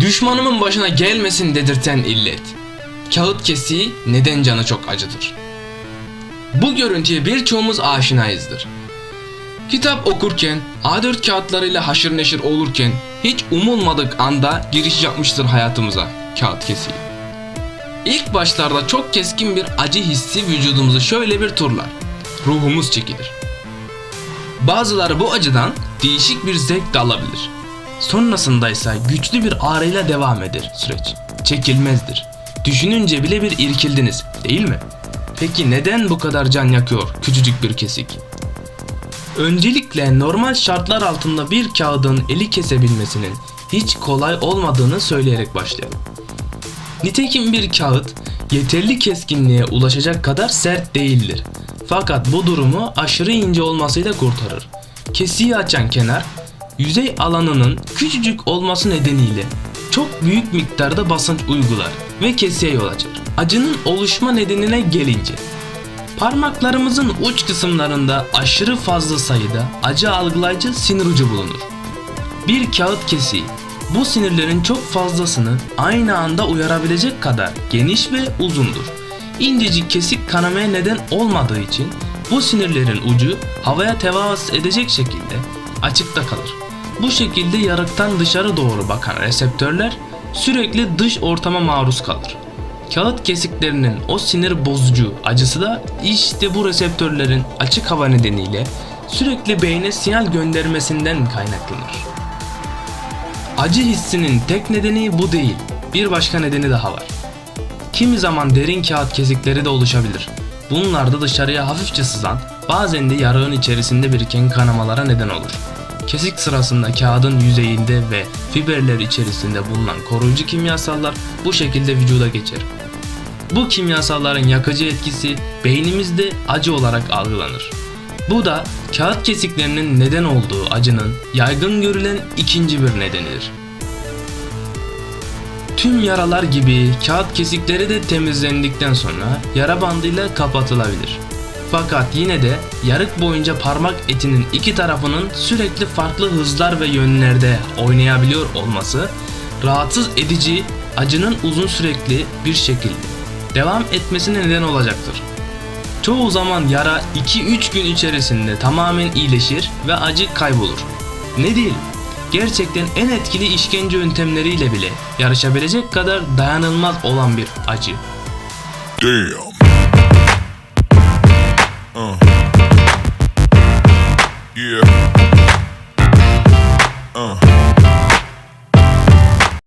Düşmanımın başına gelmesin dedirten illet. Kağıt kesiği neden canı çok acıdır. Bu görüntüye birçoğumuz aşinayızdır. Kitap okurken, A4 kağıtlarıyla haşır neşir olurken hiç umulmadık anda giriş yapmıştır hayatımıza kağıt kesiği. İlk başlarda çok keskin bir acı hissi vücudumuzu şöyle bir turlar. Ruhumuz çekilir. Bazıları bu acıdan değişik bir zevk de alabilir. Sonrasında ise güçlü bir ağrıyla devam eder süreç. Çekilmezdir. Düşününce bile bir irkildiniz, değil mi? Peki neden bu kadar can yakıyor küçücük bir kesik? Öncelikle normal şartlar altında bir kağıdın eli kesebilmesinin hiç kolay olmadığını söyleyerek başlayalım. Nitekim bir kağıt yeterli keskinliğe ulaşacak kadar sert değildir. Fakat bu durumu aşırı ince olmasıyla kurtarır. Kesiği açan kenar yüzey alanının küçücük olması nedeniyle çok büyük miktarda basınç uygular ve kesiğe yol açar. Acının oluşma nedenine gelince Parmaklarımızın uç kısımlarında aşırı fazla sayıda acı algılayıcı sinir ucu bulunur. Bir kağıt kesiği bu sinirlerin çok fazlasını aynı anda uyarabilecek kadar geniş ve uzundur. İncecik kesik kanamaya neden olmadığı için bu sinirlerin ucu havaya temas edecek şekilde açıkta kalır. Bu şekilde yarıktan dışarı doğru bakan reseptörler sürekli dış ortama maruz kalır. Kağıt kesiklerinin o sinir bozucu acısı da işte bu reseptörlerin açık hava nedeniyle sürekli beyne sinyal göndermesinden kaynaklanır. Acı hissinin tek nedeni bu değil. Bir başka nedeni daha var. Kimi zaman derin kağıt kesikleri de oluşabilir. Bunlar da dışarıya hafifçe sızan, bazen de yarığın içerisinde biriken kanamalara neden olur. Kesik sırasında kağıdın yüzeyinde ve fiberler içerisinde bulunan koruyucu kimyasallar bu şekilde vücuda geçer. Bu kimyasalların yakıcı etkisi beynimizde acı olarak algılanır. Bu da kağıt kesiklerinin neden olduğu acının yaygın görülen ikinci bir nedenidir. Tüm yaralar gibi kağıt kesikleri de temizlendikten sonra yara bandıyla kapatılabilir. Fakat yine de yarık boyunca parmak etinin iki tarafının sürekli farklı hızlar ve yönlerde oynayabiliyor olması rahatsız edici acının uzun sürekli bir şekilde devam etmesine neden olacaktır. Çoğu zaman yara 2-3 gün içerisinde tamamen iyileşir ve acı kaybolur. Ne diyelim? Gerçekten en etkili işkence yöntemleriyle bile yarışabilecek kadar dayanılmaz olan bir acı. Damn. Uh. Yeah.